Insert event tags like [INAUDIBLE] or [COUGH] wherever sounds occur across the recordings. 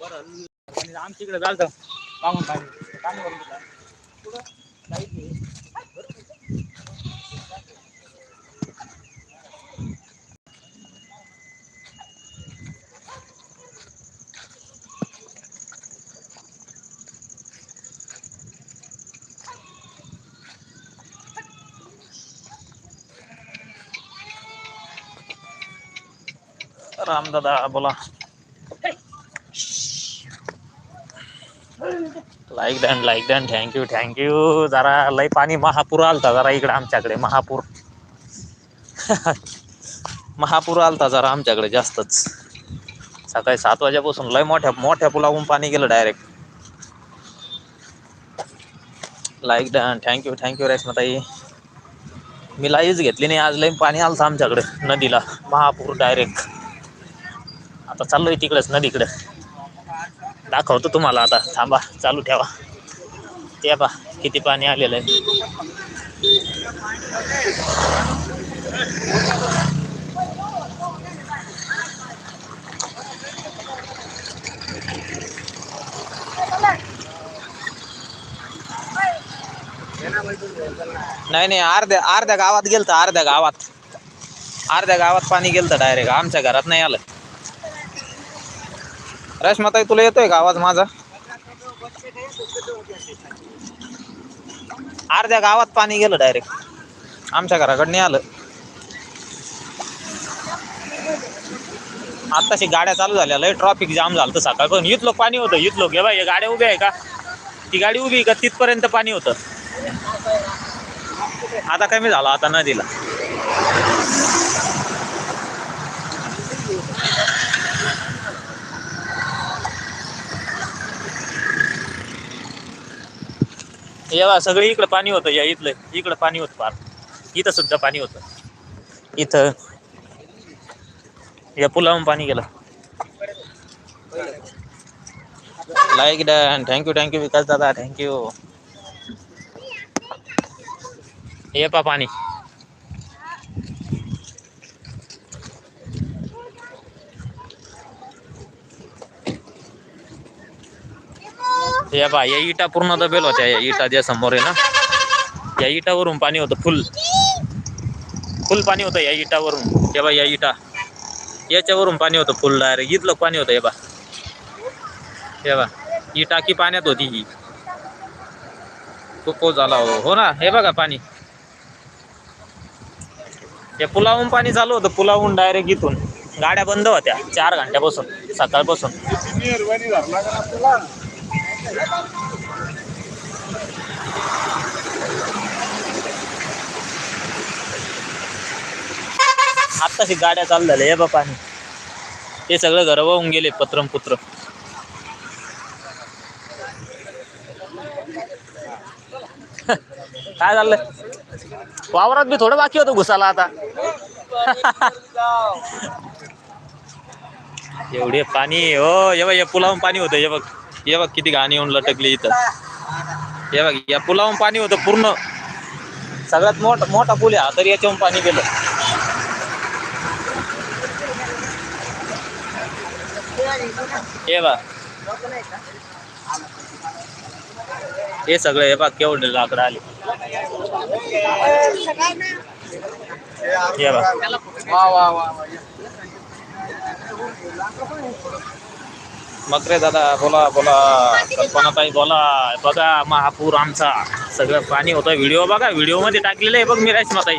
बरं. आमच्या इकडे चालतं मागून पाणी रामदादा बोला like done like done thank you thank you जरा लय पाणी महापूर आलता जरा इकडे आमच्याकडे महापूर महापूर आलता जरा आमच्याकडे जास्तच सकाळी सात वाजेपासून लय मोठ्या मोठ्या पुलावून पाणी गेलं direct like done thank you thank you रेश्माताई मी लाईच घेतली नाही आज लय पाणी आलतं आमच्याकडे नदीला महापूर डायरेक्ट आता चाललोय तिकडंच नदीकडं. दाखवतो तुम्हाला आता. थांबा चालू ठेवा. ते पा किती पाणी आलेलं आहे. नाही नाही अर्ध्या अर्ध्या गावात गेलतं अर्ध्या गावात. अर्ध्या गावात पाणी गेलतं डायरेक्ट आमच्या घरात नाही आलं. रश्माताई तुला येतोय का आवाज माझा? अर्ध्या गावात पाणी गेलं डायरेक्ट आमच्या घराकडे नाही आलं. आत्ताशी गाड्या चालू झाल्या लय ट्रॉफिक जाम झालं तर सकाळ पण इथलं पाणी होतं इथलं घे बाई गाड्या उभ्या आहे का? ती गाडी उभी आहे का? तिथपर्यंत पाणी होतं. आता कमी झालं आता नदीला. म्हणजे येवा सगळी इकडं पाणी होतं या इथलं. इकडं पाणी होतं फार. इथं सुद्धा पाणी होतं. इथं या पुलावून पाणी गेलं. Like done thank you thank you Vikas दादा. थँक्यू ये पा पाणी. या बा या इटा पूर्ण दबेल होत्या या इटा ज्या समोर आहे ना. या इटावरून पाणी होतं फुल. फुल पाणी होतं या इटावरून. हे बा या इटा. याच्यावरून पाणी होतं फुल डायरेक्ट इथलं पाणी होतं हे बा हे बा ही टाकी पाण्यात होती ही. खूप पाऊस झाला हो. हो ना हे बघा पाणी. हे पुलावून पाणी चालू होतं पुलावून डायरेक्ट इथून. गाड्या बंद होत्या चार घंट्यापासून सकाळपासून. आत्ताशी गाड्या चालू झाल्या हे बा पाणी ते सगळं घर वाहून गेले पत्रम पुत्र काय झालं? वावरात बी थोडं बाकी होतं घुसाला आता. एवढे पाणी हो ये बघ या पुलावून पाणी होतं हे बघ. हे बघ किती घाणी येऊन लटकली इथं. हे बघ या पुलावून पाणी होतं पूर्ण. सगळ्यात मोठा मोठा पूल आहे हा तरी याच्यावरून पाणी गेलं. हे बघ. हे सगळं हे बघ केवढे लाकडं आले. हे बघ. मकरे दादा बोला बोला. कल्पनाताई बोला. बघा महापूर आमचा. सगळं पाणी होतं. व्हिडिओ बघा. व्हिडिओमध्ये टाकलेलं आहे बघ मी ताई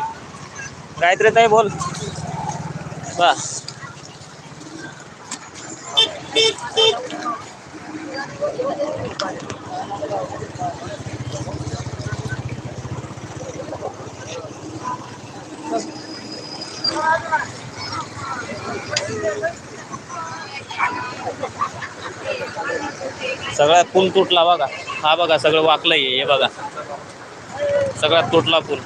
गायत्री ताई बोल. बस. सगळा पूल तुटला बघा. हा बघा सगळं वाकलंय हे बघा. सगळ्यात तुटला पूल.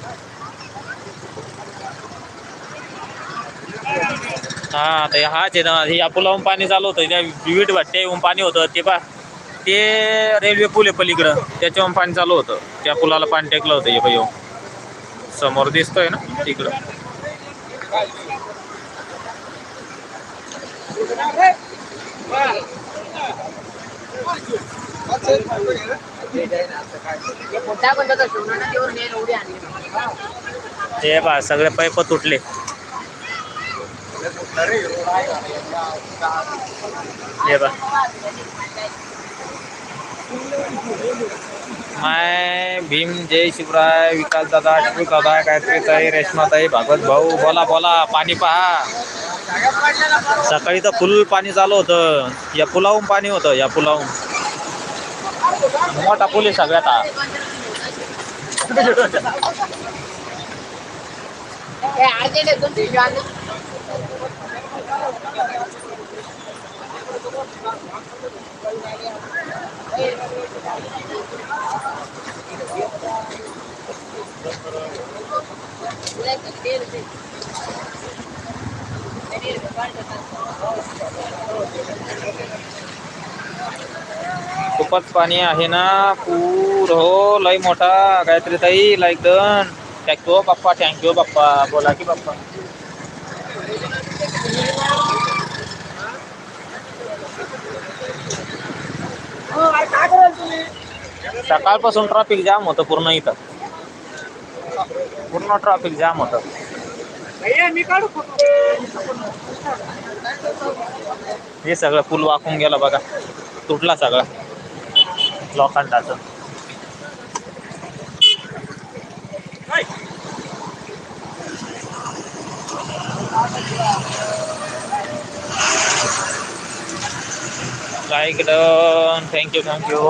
हा ते हाच आहे ना या पुलावून पाणी चालू होतं. त्या विविध वाटते येऊन पाणी होतं. ते पा ते रेल्वे पूल आहे पलीकडं. त्याच्यावरून पाणी चालू होतं. त्या पुलाला पाणी टेकलं होतं हे येऊन. समोर दिसतोय ना तिकडं हे बा सगळे पैप तुटले. हे बा माय भीम जय शिवराय विकास दादा शिव दादा गायत्री ताई रेश्मा ताई भागवत भाऊ बोला बोला पाणी पहा. सकाळी तर फुल पाणी चालू होतं. या पुलावून पाणी होतं या पुलावून मोठा पूल आहे सगळ्यात हा. [LAUGHS] खूपच पाणी आहे ना. पूर, हो, लय मोठा. गायत्री ताई like done thank you Bappa thank you Bappa. बोला की बाप्पा. सकाळपासून ट्रॅफिक जाम होतं पूर्ण इथं. पूर्ण ट्रॅफिक जाम होतं. हे सगळं पूल वाकून गेलं बघा. तुटला सगळं. लोखंडाचं like done thank you thank you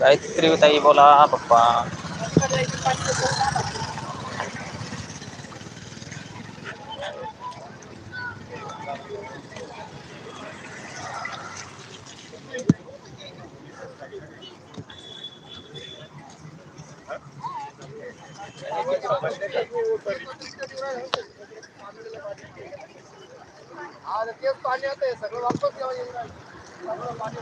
Gayatri ताई बोला पप्पा सगळं पाणी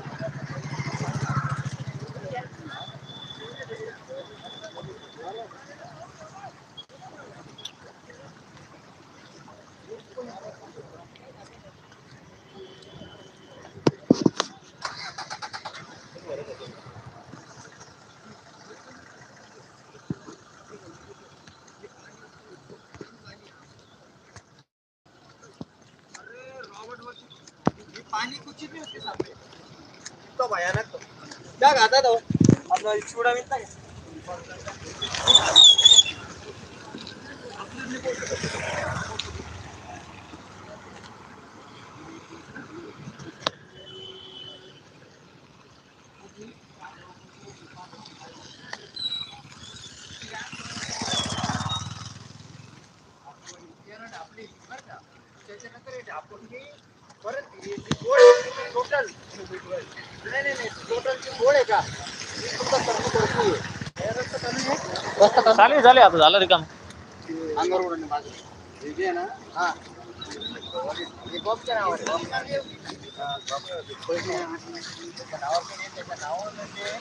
पाणी कुछ भी होते सामने तो भयानक तो. क्या खाता तो. आपला चिवडा मिळता का? त्याच्यानंतर हे आपण परत हे टोटल नाही नाही नाही टोटल जे आहे का हे फक्त कर्म करतो रस्ता कमी आहे रस्ता कमी चालेल झाले आता झालं रिकाम अंगावर उडणे माझं हे जे आहे ना हा हे बॉबच्या नावावर. पैसे नावावर त्याच्या नावावर आहे.